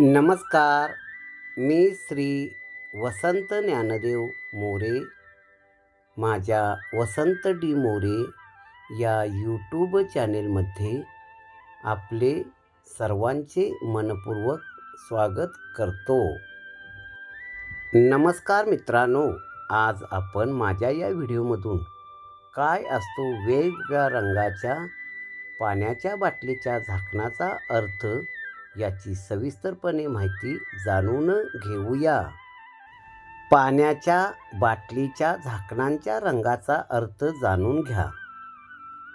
नमस्कार मी श्री वसंत ज्ञानदेव मोरे माझ्या वसंत डी मोरे या यूट्यूब चॅनेलमध्ये आपले सर्वांचे मनपूर्वक स्वागत करतो. नमस्कार मित्रांनो आज आपण माझ्या या व्हिडिओमधून काय असतो वेगवेगळ्या रंगाच्या पाण्याच्या बाटलीच्या झाकणाचा अर्थ याची सविस्तरपणे माहिती जाणून घेऊया. पाण्याच्या बाटलीच्या झाकणांच्या रंगाचा अर्थ जाणून घ्या.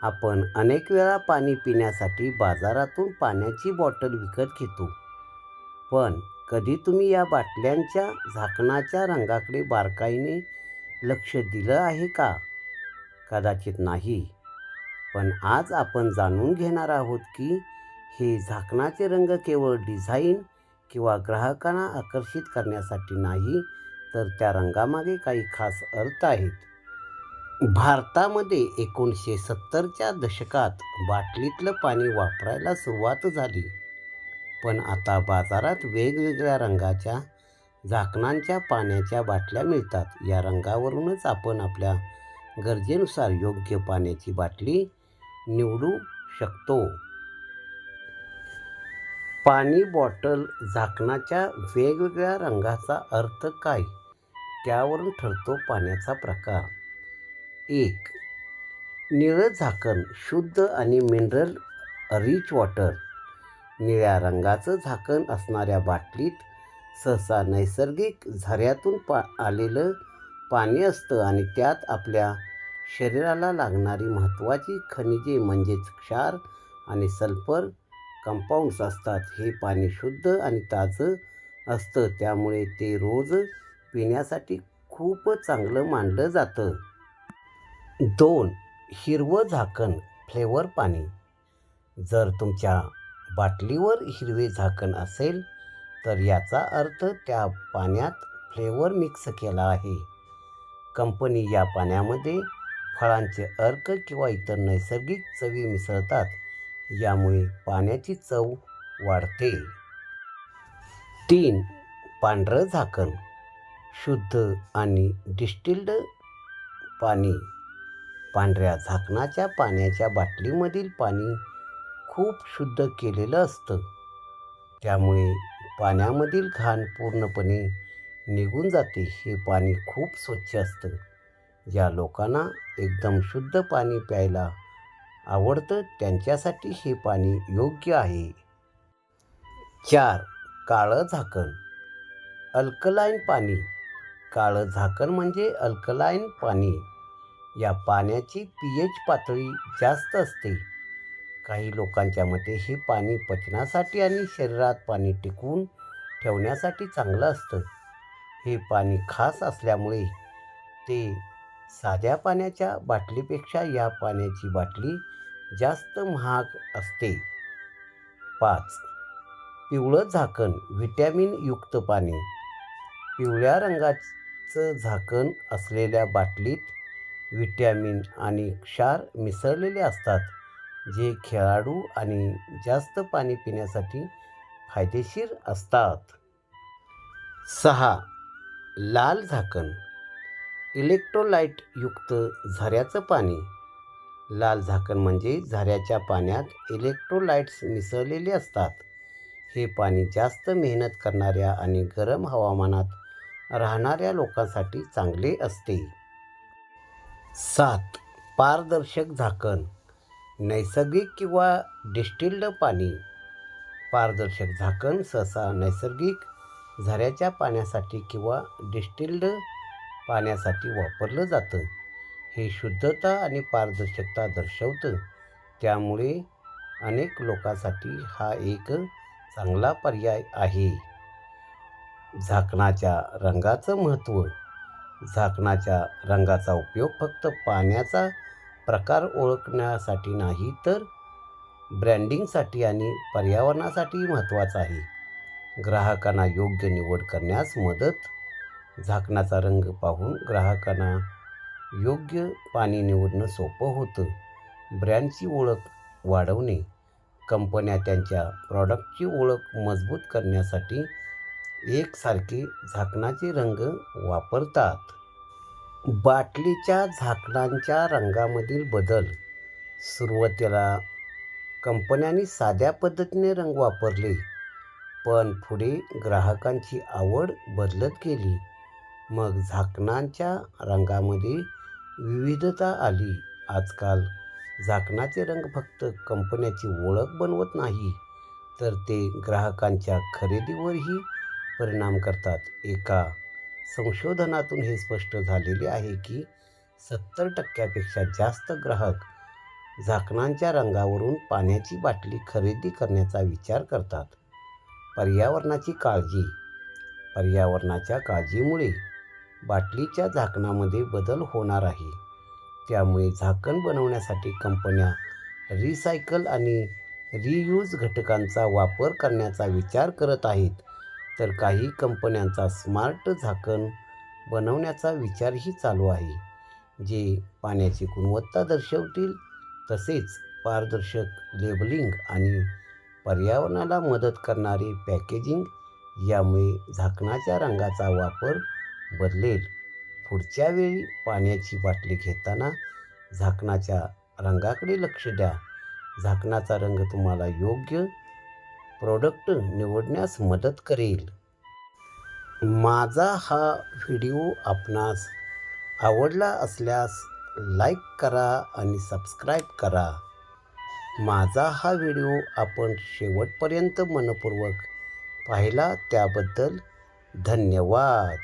आपण अनेक वेळा पाणी पिण्यासाठी बाजारातून पाण्याची बॉटल विकत घेतो. पण कधी तुम्ही या बाटल्यांच्या झाकणाच्या रंगाकडे बारकाईने लक्ष दिलं आहे का? कदाचित नाही. पण आज आपण जाणून घेणार आहोत की हे झाकणाचे रंग केवळ डिझाईन किंवा ग्राहकांना आकर्षित करण्यासाठी नाही तर त्या रंगामागे काही खास अर्थ आहेत. भारतामध्ये एकोणीसशे सत्तरच्या दशकात बाटलीतलं पाणी वापरायला सुरुवात झाली. पण आता बाजारात वेगवेगळ्या रंगाच्या झाकणांच्या पाण्याच्या बाटल्या मिळतात. या रंगावरूनच आपण आपल्या गरजेनुसार योग्य पाण्याची बाटली निवडू शकतो. पाणी बॉटल झाकणाच्या वेगवेगळ्या रंगाचा अर्थ काय? त्यावरून ठरतो पाण्याचा प्रकार. एक निळं झाकण शुद्ध आणि मिनरल रिच वॉटर. निळ्या रंगाचं झाकण असणाऱ्या बाटलीत सहसा नैसर्गिक झऱ्यातून पा आलेलं पाणी असतं आणि त्यात आपल्या शरीराला लागणारी महत्त्वाची खनिजे म्हणजेच क्षार आणि सल्फर कंपाऊंड्स असतात. हे पाणी शुद्ध आणि ताजं असतं. त्यामुळे ते रोज पिण्यासाठी खूप चांगलं मानलं जातं. दोन हिरवं झाकण फ्लेवर पाणी. जर तुमच्या बाटलीवर हिरवे झाकण असेल तर याचा अर्थ त्या पाण्यात फ्लेवर मिक्स केला आहे. कंपनी या पाण्यामध्ये फळांचे अर्क किंवा इतर नैसर्गिक चवी मिसळतात. यामुळे पाण्याची चव वाढते. तीन पांढरं झाकण शुद्ध आणि डिस्टिल्ड पाणी. पांढऱ्या झाकणाच्या पाण्याच्या बाटलीमधील पाणी खूप शुद्ध केलेलं असतं. त्यामुळे पाण्यामधील घाण पूर्णपणे निघून जाते. हे पाणी खूप स्वच्छ असतं. ज्या लोकांना एकदम शुद्ध पाणी प्यायला आवडतं त्यांच्यासाठी हे पाणी योग्य आहे. चार काळं झाकण. अल्कलाईन पाणी. काळं झाकण म्हणजे अल्कलाईन पाणी. या पाण्याची पी एच पातळी जास्त असते. काही लोकांच्या मते हे पाणी पचनासाठी आणि शरीरात पाणी टिकवून ठेवण्यासाठी चांगलं असतं. हे पाणी खास असल्यामुळे ते साध्या पाण्याच्या बाटलीपेक्षा या पाण्याची बाटली जास्त महाग असते. पाच. पिवळं झाकण व्हिटॅमिनयुक्त पाणी. पिवळ्या रंगाचं झाकण असलेल्या बाटलीत व्हिटॅमिन आणि क्षार मिसळलेले असतात जे खेळाडू आणि जास्त पाणी पिण्यासाठी फायदेशीर असतात. सहा. लाल झाकण इलेक्ट्रोलाईटयुक्त झऱ्याचं पाणी. लाल झाकण म्हणजे झऱ्याच्या पाण्यात इलेक्ट्रोलाइट्स मिसळलेले असतात. हे पाणी जास्त मेहनत करणाऱ्या आणि गरम हवामानात राहणाऱ्या लोकांसाठी चांगले असते. सात. पारदर्शक झाकण. नैसर्गिक किंवा डिस्टिल्ड पाणी. पारदर्शक झाकण सहसा नैसर्गिक झऱ्याच्या पाण्यासाठी किंवा डिस्टिल्ड पाण्यासाठी वापरलं जातं. हे शुद्धता आणि पारदर्शकता दर्शवतं. त्यामुळे अनेक लोकांसाठी हा एक चांगला पर्याय आहे. झाकणाच्या रंगाचं महत्त्व. झाकणाच्या रंगाचा उपयोग फक्त पाण्याचा प्रकार ओळखण्यासाठी नाही तर ब्रँडिंगसाठी आणि पर्यावरणासाठी महत्त्वाचा आहे. ग्राहकांना योग्य निवड करण्यास मदत झाकणाचा रंग पाहून ग्राहकांना योग्य पाणी निवडणं सोपं होतं. ब्रँडची ओळख वाढवणे कंपन्या त्यांच्या प्रॉडक्टची ओळख मजबूत करण्यासाठी एकसारखे झाकणाचे रंग वापरतात. बाटलीच्या झाकणांच्या रंगामधील बदल सुरुवातीला कंपन्यांनी साध्या पद्धतीने रंग वापरले पण पुढे ग्राहकांची आवड बदलत गेली. मग झाकणांच्या रंगामध्ये विविधता आली. आजकाल झाकणाचे रंग फक्त कंपन्याची ओळख बनवत नाही तर ते ग्राहकांच्या खरेदीवरही परिणाम करतात. एका संशोधनातून हे स्पष्ट झालेले आहे की सत्तर टक्क्यापेक्षा जास्त ग्राहक झाकणांच्या रंगावरून पाण्याची बाटली खरेदी करण्याचा विचार करतात. पर्यावरणाची काळजी. पर्यावरणाच्या काळजीमुळे बाटलीच्या झाकणामध्ये बदल होणार आहे. त्यामुळे झाकण बनवण्यासाठी कंपन्या रिसायकल आणि रियूज घटकांचा वापर करण्याचा विचार करत आहेत. तर काही कंपन्यांचा स्मार्ट झाकण बनवण्याचा विचारही चालू आहे जे पाण्याची गुणवत्ता दर्शवतील. तसेच पारदर्शक लेबलिंग आणि पर्यावरणाला मदत करणारे पॅकेजिंग यामुळे झाकणाच्या रंगाचा वापर बदलेल. पुढच्या वेळी पाण्याची बाटली घेताना झाकणाच्या रंगाकडे लक्ष द्या. झाकणाचा रंग तुम्हाला योग्य प्रोडक्ट निवडण्यास मदत करेल. माझा हा व्हिडिओ आपणास आवडला असल्यास लाईक करा आणि सबस्क्राईब करा. माझा हा व्हिडिओ आपण शेवटपर्यंत मनपूर्वक पाहिला त्याबद्दल धन्यवाद.